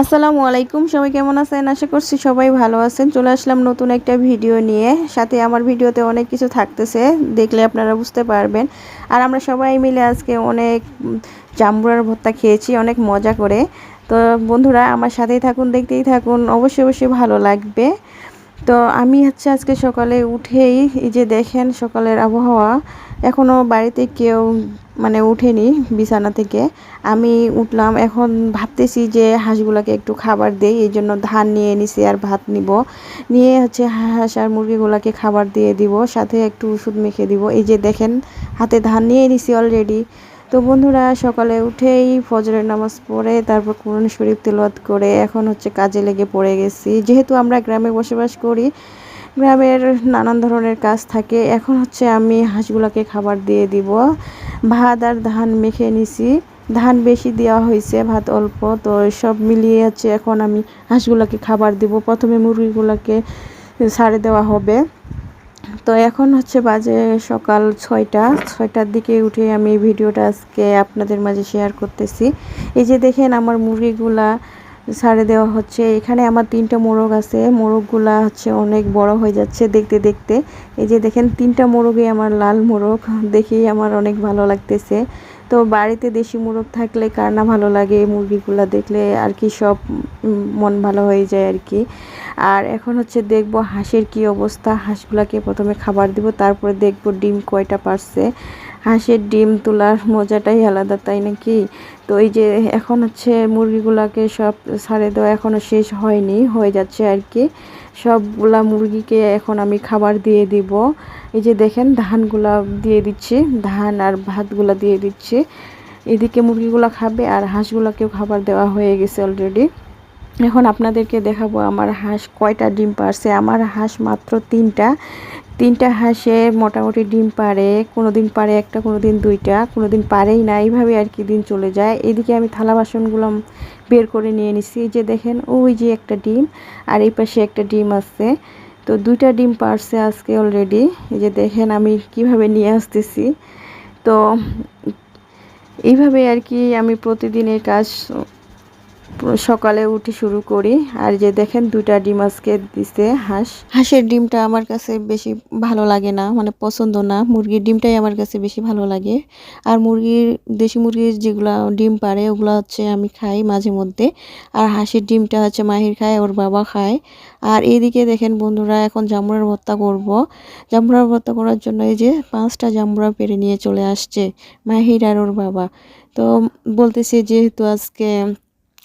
আসসালামু আলাইকুম, সবাই কেমন আছেন? আশা করছি সবাই ভালো আছেন। চলে আসলাম নতুন একটা ভিডিও নিয়ে। সাথে আমার ভিডিওতে অনেক কিছু থাকতেছে, দেখলে আপনারা বুঝতে পারবেন। আর আমরা সবাই মিলে আজকে অনেক জাম্বুরার ভর্তা খেয়েছি, অনেক মজা করে। তো বন্ধুরা, আমার সাথেই থাকুন, দেখতেই থাকুন। অবশ্যই অবশ্যই ভালো লাগবে। তো আমি হচ্ছে আজকে সকালে উঠেই এই যে দেখেন সকালের আবহাওয়া এখনও বাড়িতে কেউ মানে উঠেনি বিছানা থেকে। আমি উঠলাম, এখন ভাবতেছি যে হাঁসগুলোকে একটু খাবার দেই, এই জন্য ধান নিয়ে নিছি আর ভাত নিব। নিয়ে হচ্ছে হাঁস আর মুরগিগুলোকে খাবার দিয়ে দিব, সাথে একটু ওষুধ মেখে দিব। এই যে দেখেন, হাতে ধান নিয়ে নিছি অলরেডি তো বন্ধুরা, সকালে উঠেই ফজরের নামাজ পড়ে তারপর কোরআন শরীফ তেলাওয়াত করে এখন হচ্ছে কাজে লেগে পড়ে গেছি। যেহেতু আমরা গ্রামে বসবাস করি, গ্রামের নানান ধরনের কাজ থাকে, এখন হচ্ছে আমি হাঁসগুলোকে খাবার দিয়ে দিব। ভাত আর ধান মেখে নিছি। ধান বেশি দেওয়া হয়েছে, ভাত অল্প, তো সব মিলিয়ে হচ্ছে এখন আমি হাঁসগুলোকে খাবার দিব। প্রথমে মুরগিগুলোকে ছাড়ে দেওয়া হবে। তো এখন হচ্ছে বাজে সকাল ছয়টা। ছয়টার দিকে উঠে আমি ভিডিওটা আজকে আপনাদের মাঝে শেয়ার করতেছি। এই যে দেখেন আমার মুরগিগুলা ছাড়ে দেওয়া হচ্ছে। এখানে আমার তিনটা মোরগ আছে। মোরগগুলা হচ্ছে অনেক বড় হয়ে যাচ্ছে দেখতে দেখতে। এই যে দেখেন তিনটা মোরগই আমার লাল মোরগ। দেখেই আমার অনেক ভালো লাগতেছে। তো বাড়িতে দেশি মুরগ থাকলে কার না ভালো লাগে? মুরগিগুলা দেখলে আর কি সব মন ভালো হয়ে যায় আর কি। আর এখন হচ্ছে দেখব হাঁসের কি অবস্থা। হাঁসগুলাকে প্রথমে খাবার দিব, তারপরে দেখব ডিম কয়টা পারছে। হাঁসের ডিম তোলার মজাটাই আলাদা, তাই নাকি? তো এই যে এখন হচ্ছে মুরগিগুলাকে সব ছাড়ে দেওয়া এখনও শেষ হয়নি, হয়ে যাচ্ছে আর কি। সবগুলা মুরগিকে এখন আমি খাবার দিয়ে দিব। এই যে দেখেন, ধানগুলা দিয়ে দিচ্ছি। ধান আর ভাতগুলা দিয়ে দিচ্ছি। এদিকে মুরগিগুলা খাবে আর হাঁসগুলাকেও খাবার দেওয়া হয়ে গেছে অলরেডি এখন আপনাদেরকে দেখাবো আমার হাঁস কয়টা ডিম পারছে আমার হাঁস মাত্র তিনটা। তিনটা হাঁসে মোটামুটি ডিম পারে কোনো দিন পারে একটা কোনো দিন দুইটা কোনো দিন পারেই না। এইভাবে আর কি দিন চলে যায়। এদিকে আমি থালা বাসনগুলো বের করে নিয়ে নিছি। এই যে দেখেন, ওই যে একটা ডিম, আর এই পাশে একটা ডিম আছে। তো দুইটা ডিম পারছে আজকে অলরেডি এই যে দেখেন, আমি কীভাবে নিয়ে আসতেছি। তো এইভাবে আর কি আমি প্রতিদিনের কাজ সকালে উঠে শুরু করি। আর যে দেখেন, দুইটা ডিম আজকে দিছে হাঁস। হাঁসের ডিমটা আমার কাছে বেশি ভালো লাগে না মানে পছন্দ না। মুরগির ডিমটাই আমার কাছে বেশি ভালো লাগে। আর মুরগির, দেশি মুরগির যেগুলো ডিম পারে ওগুলো হচ্ছে আমি খাই মাঝে মধ্যে। আর হাঁসের ডিমটা হচ্ছে মাহির খায়, ওর বাবা খায়। আর এইদিকে দেখেন বন্ধুরা, এখন জামুরার ভর্তা করব। জামুরার ভর্তা করার জন্য এই যে পাঁচটা জামুরা পেরে নিয়ে চলে আসছে মাহির আর ওর বাবা। তো বলতেছে যেহেতু আজকে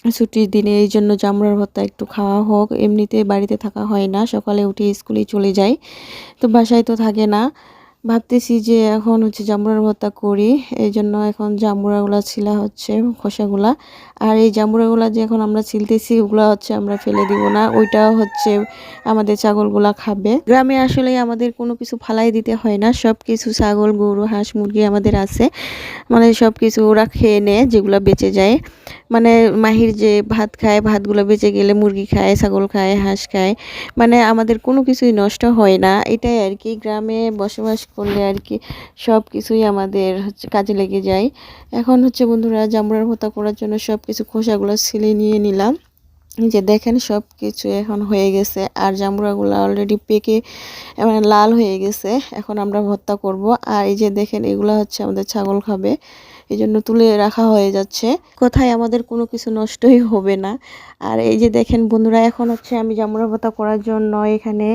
ছুটির দিনে এই জন্য জামরার ভর্তা একটু খাওয়া হোক। এমনিতে বাড়িতে থাকা হয় না, সকালে উঠে স্কুলে চলে যাই। তো বাসায় তো থাকে না। ভাবতেছি যে এখন হচ্ছে জামুরার ভর্তা করি, এই জন্য এখন জামুরাগুলা ছিলা হচ্ছে খোসাগুলা। আর এই জামুরাগুলা যে এখন আমরা ছিলতেছি, ওগুলা হচ্ছে আমরা ফেলে দিব না। ওইটা হচ্ছে আমাদের ছাগলগুলা খাবে। গ্রামে আসলে আমাদের কোনো কিছু ফালাই দিতে হয় না। সব কিছু ছাগল, গরু, হাঁস, মুরগি আমাদের আছে। মানে সব কিছু ওরা খেয়ে নেয়, যেগুলো বেঁচে যায়। মানে মাহির যে ভাত খায়, ভাতগুলো বেঁচে গেলে মুরগি খায়, ছাগল খায়, হাঁস খায়। মানে আমাদের কোনো কিছুই নষ্ট হয় না। এটাই আর কি, গ্রামে বসবাস করলে আর কি সব কিছুই আমাদের হচ্ছে কাজে লেগে যায়। এখন হচ্ছে বন্ধুরা জামড়ার ভোতা করার জন্য সব কিছু খোসাগুলো ছিলে নিয়ে নিলাম। এই যে দেখেন সব কিছু এখন হয়ে গেছে। আর জামুরাগুলো অলরেডি পেকে মানে লাল হয়ে গেছে। এখন আমরা ভর্তা করব। আর এই যে দেখেন এগুলো হচ্ছে আমাদের ছাগল খাবে। এই জন্য তুলে রাখা হয়ে যাচ্ছে। কোথায় আমাদের কোনো কিছু নষ্টই হবে না। আর এই যে দেখেন বন্ধুরা, এখন হচ্ছে আমি জামুরা ভর্তা করার জন্য এখানে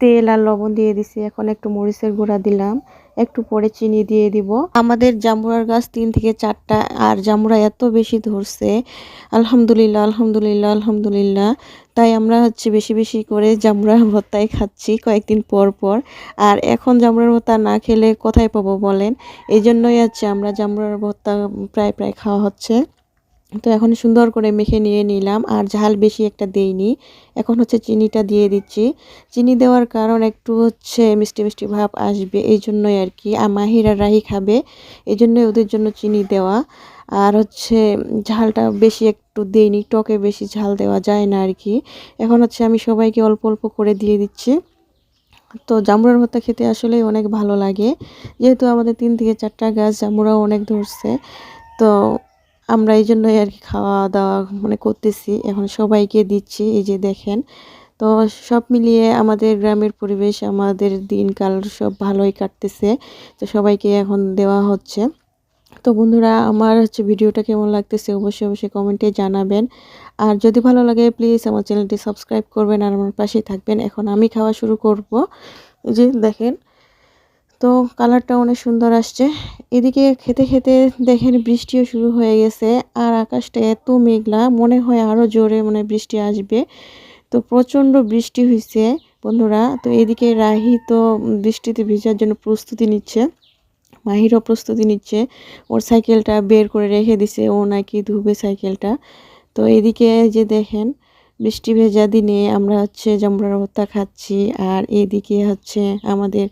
তেল আর লবণ দিয়ে দিছি। এখন একটু মরিচের গুঁড়া দিলাম। একটু পরে চিনি দিয়ে দিব। আমাদের জামুরার গাছ তিন থেকে চারটা, আর জামুরা এত বেশি ধরছে। আলহামদুলিল্লাহ আলহামদুলিল্লাহ আলহামদুলিল্লাহ। তাই আমরা হচ্ছে বেশি বেশি করে জামুরা ভর্তাই খাচ্ছি কয়েকদিন পর পর। আর এখন জামুরার ভর্তা না খেলে কোথায় পাবো বলেন? এই জন্যই হচ্ছে আমরা জামুরার ভর্তা প্রায় প্রায় খাওয়া হচ্ছে। তো এখন সুন্দর করে মেখে নিয়ে নিলাম, আর ঝাল বেশি একটা দেইনি। এখন হচ্ছে চিনিটা দিয়ে দিচ্ছি। চিনি দেওয়ার কারণ একটু হচ্ছে মিষ্টি মিষ্টি ভাব আসবে, এই জন্যই আর কি। আর মাহির আর রাহি খাবে, এই জন্যই ওদের জন্য চিনি দেওয়া। আর হচ্ছে ঝালটা বেশি একটু দেইনি, টকে বেশি ঝাল দেওয়া যায় না আর কি। এখন হচ্ছে আমি সবাইকে অল্প অল্প করে দিয়ে দিচ্ছি। তো জামুরার ভর্তা খেতে আসলেই অনেক ভালো লাগে। যেহেতু আমাদের তিন থেকে চারটা গাছ জামুরাও অনেক ধরছে। তো আমরা এই জন্যই আর কি খাওয়া দাওয়া মানে করতেছি। এখন সবাইকে দিচ্ছি, এই যে দেখেন। তো সব মিলিয়ে আমাদের গ্রামের পরিবেশ, আমাদের দিনকাল সব ভালোই কাটতেছে। তো সবাইকে এখন দেওয়া হচ্ছে। তো বন্ধুরা, আমার হচ্ছে ভিডিওটা কেমন লাগতেছে অবশ্যই অবশ্যই কমেন্টে জানাবেন। আর যদি ভালো লাগে প্লিজ আমার চ্যানেলটি সাবস্ক্রাইব করবেন আর আমার পাশেই থাকবেন। এখন আমি খাওয়া শুরু করব। যে দেখেন তো কালারটা অনেক সুন্দর আসছে। এদিকে খেতে খেতে দেখেন বৃষ্টিও শুরু হয়ে গেছে আর আকাশটা এত মেঘলা, মনে হয় আরও জোরে মানে বৃষ্টি আসবে। তো প্রচণ্ড বৃষ্টি হয়েছে বন্ধুরা। তো এদিকে রাহি তো বৃষ্টিতে ভিজার জন্য প্রস্তুতি নিচ্ছে, মাহিরও প্রস্তুতি নিচ্ছে। ওর সাইকেলটা বের করে রেখে দিছে, ও নাকি ধুবে সাইকেলটা। তো এদিকে যে দেখেন বৃষ্টি ভেজা দিনে আমরা হচ্ছে জামরার ভর্তা খাচ্ছি আর এদিকে হচ্ছে আমাদের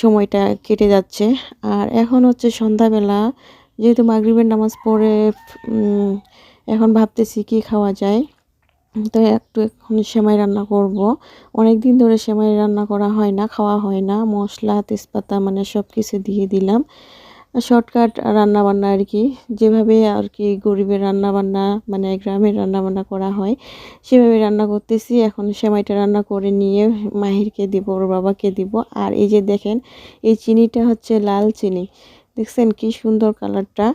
সময়টা কেটে যাচ্ছে। আর এখন হচ্ছে সন্ধ্যাবেলা, যেহেতু মাগরিবের নামাজ পড়ে এখন ভাবতেছি কি খাওয়া যায়। তো একটু এখন সেমাই রান্না করব। অনেক দিন ধরে সেমাই রান্না করা হয় না, খাওয়া হয় না। মশলা, তেজপাতা মানে সব কিছু দিয়ে দিলাম। শর্টকাট রান্নাবান্না আর কি। যেভাবে আর কি গরিবের রান্নাবান্না মানে গ্রামের রান্নাবান্না করা হয়, সেভাবে রান্না করতেছি। এখন সেমাইটা রান্না করে নিয়ে মাহিরকে দিব, ওর বাবাকে দিব। আর এই যে দেখেন, এই চিনিটা হচ্ছে লাল চিনি। দেখছেন কি সুন্দর কালারটা?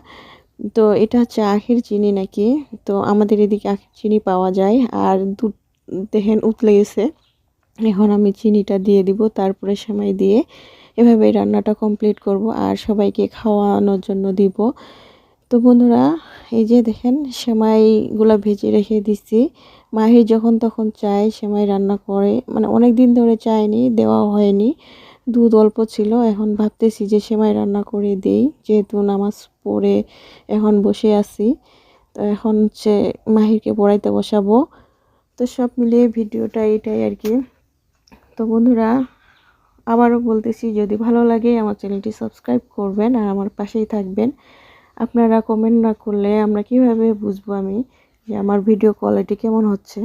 তো এটা হচ্ছে আখের চিনি নাকি? তো আমাদের এদিকে আখের চিনি পাওয়া যায়। আর দুধ দেখেন উতলে গেছে। এখন আমি চিনিটা দিয়ে দিব, তারপরে সেমাই দিয়ে এভাবে রান্নাটা কমপ্লিট করব আর সবাইকে খাওয়ানোর জন্য দিব। তো বন্ধুরা, এই যে দেখেন, সেমাইগুলো ভেজে রেখে দিচ্ছি। মাহির যখন তখন চায় সেমাই রান্না করে মানে অনেক দিন ধরে চায়নি দেওয়া হয়নি। দুধ অল্প ছিল, এখন ভাবতেছি যে সেমাই রান্না করে দেই, যেহেতু নামাজ পড়ে এখন বসে আছি। তো এখন হচ্ছে মাহিরকে পড়াইতে বসাবো। তো সব মিলিয়ে ভিডিওটা এটাই আর কি। তো বন্ধুরা, আবারও বলতেছি, যদি ভালো লাগে আমার চ্যানেলটি সাবস্ক্রাইব করবেন আর আমার পাশেই থাকবেন। আপনারা কমেন্ট না করলে আমরা কীভাবে বুঝব আমি যে আমার ভিডিও কোয়ালিটি কেমন হচ্ছে?